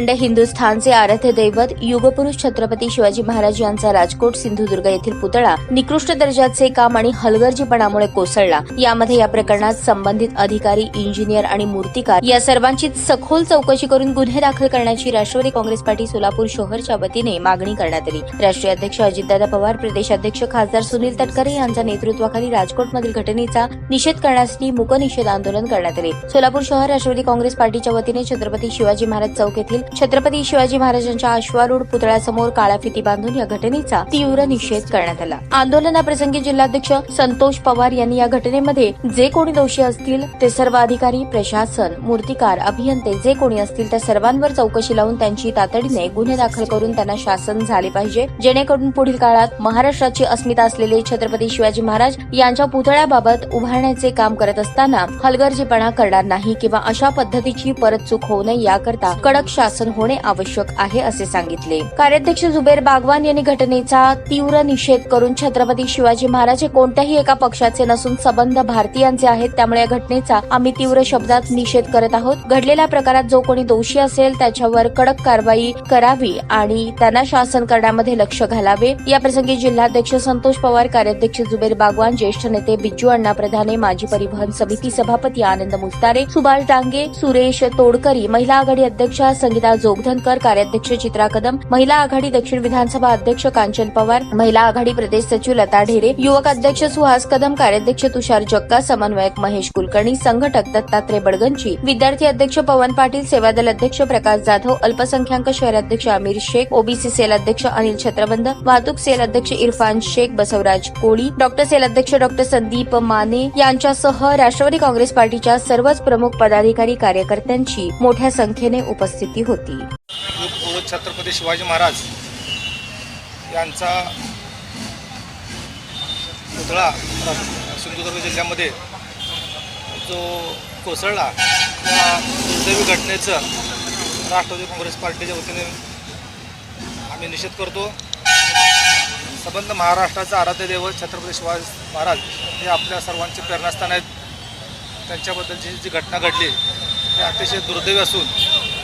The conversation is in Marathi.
अखंड हिंदुस्थानचे आराध्य दैवत युगपुरुष छत्रपती शिवाजी महाराज यांचा राजकोट सिंधुदुर्ग येथील पुतळा निकृष्ट दर्जाचे काम आणि हलगर्जीपणामुळे कोसळला. यामध्ये या प्रकरणात संबंधित अधिकारी इंजिनियर आणि मूर्तिकार या सर्वांची सखोल चौकशी करून गुन्हे दाखल करण्याची राष्ट्रवादी काँग्रेस पार्टी सोलापूर शहरच्या वतीने मागणी करण्यात आली. राष्ट्रीय अध्यक्ष अजितदादा पवार प्रदेशाध्यक्ष खासदार सुनील तटकरे यांच्या नेतृत्वाखाली राजकोटमधील घटनेचा निषेध करण्यासाठी मूकनिषेध आंदोलन करण्यात आले. सोलापूर शहर राष्ट्रवादी काँग्रेस पार्टीच्या वतीने छत्रपती शिवाजी महाराज चौक येथील छत्रपती शिवाजी महाराजांच्या अश्वारूढ पुतळ्यासमोर काळा फिती बांधून या घटनेचा तीव्र निषेध करण्यात आला. आंदोलनाप्रसंगी जिल्हाध्यक्ष संतोष पवार यांनी या घटनेमध्ये जे कोणी दोषी असतील ते सर्व अधिकारी प्रशासन मूर्तिकार अभियंते जे कोणी असतील त्या सर्वांवर चौकशी लावून त्यांची तातडीने गुन्हे दाखल करून त्यांना शासन झाले पाहिजे. जेणेकरून पुढील काळात महाराष्ट्राची अस्मिता असलेले छत्रपती शिवाजी महाराज यांच्या पुतळ्याबाबत उभारण्याचे काम करत असताना हलगर्जीपणा करणार नाही किंवा अशा पद्धतीची परत चूक होऊ नये याकरता कडक शासन होणे आवश्यक आहे असे सांगितले. कार्याध्यक्ष जुबेर बागवान यांनी घटनेचा तीव्र निषेध करून छत्रपती शिवाजी महाराज हे कोणत्याही एका पक्षाचे नसून संबंध भारतीयांचे आहेत त्यामुळे या घटनेचा आम्ही तीव्र शब्दात निषेध करत आहोत. घडलेल्या प्रकारात जो कोणी दोषी असेल त्याच्यावर कडक कारवाई करावी आणि त्यांना शासन करण्यामध्ये लक्ष घालावे. याप्रसंगी जिल्हाध्यक्ष संतोष पवार कार्याध्यक्ष जुबेर बागवान ज्येष्ठ नेते बिज्जू अण्णा प्रधाने माजी परिवहन समिती सभापती आनंद मुस्तारे सुभाष डांगे सुरेश तोडकरी महिला आघाडी अध्यक्षा संगीता जोगधनकर कार्याध्यक्ष चित्रा कदम महिला आघाडी दक्षिण विधानसभा अध्यक्ष कांचन पवार महिला आघाडी प्रदेश सचिव लता ढेरे युवक अध्यक्ष सुहास कदम कार्याध्यक्ष तुषार जक्का समन्वयक महेश कुलकर्णी संघटक दत्तात्रय बडगंची विद्यार्थी अध्यक्ष पवन पाटील सेवादल अध्यक्ष प्रकाश जाधव अल्पसंख्याक शहराध्यक्ष आमिर शेख ओबीसी सेल अध्यक्ष अनिल छत्रबंद वाहतूक सेल अध्यक्ष इरफान शेख बसवराज कोळी डॉक्टर सेल अध्यक्ष डॉक्टर संदीप माने यांच्यासह राष्ट्रवादी काँग्रेस पार्टीच्या सर्वच प्रमुख पदाधिकारी कार्यकर्त्यांची मोठ्या संख्येने उपस्थिती होती. होती. छत्रपती शिवाजी महाराज यांचा पुतळा सिंधुदुर्ग जिल्ह्यामध्ये जो कोसळला त्या दुर्दैवी घटनेचं राष्ट्रवादी काँग्रेस पार्टीच्या वतीने आम्ही निषेध करतो. संबंध महाराष्ट्राचा आराध्य देव छत्रपती शिवाजी महाराज हे आपल्या सर्वांचे प्रेरणास्थान आहेत. त्यांच्याबद्दलची जी घटना घडली ते अतिशय दुर्दैवी असून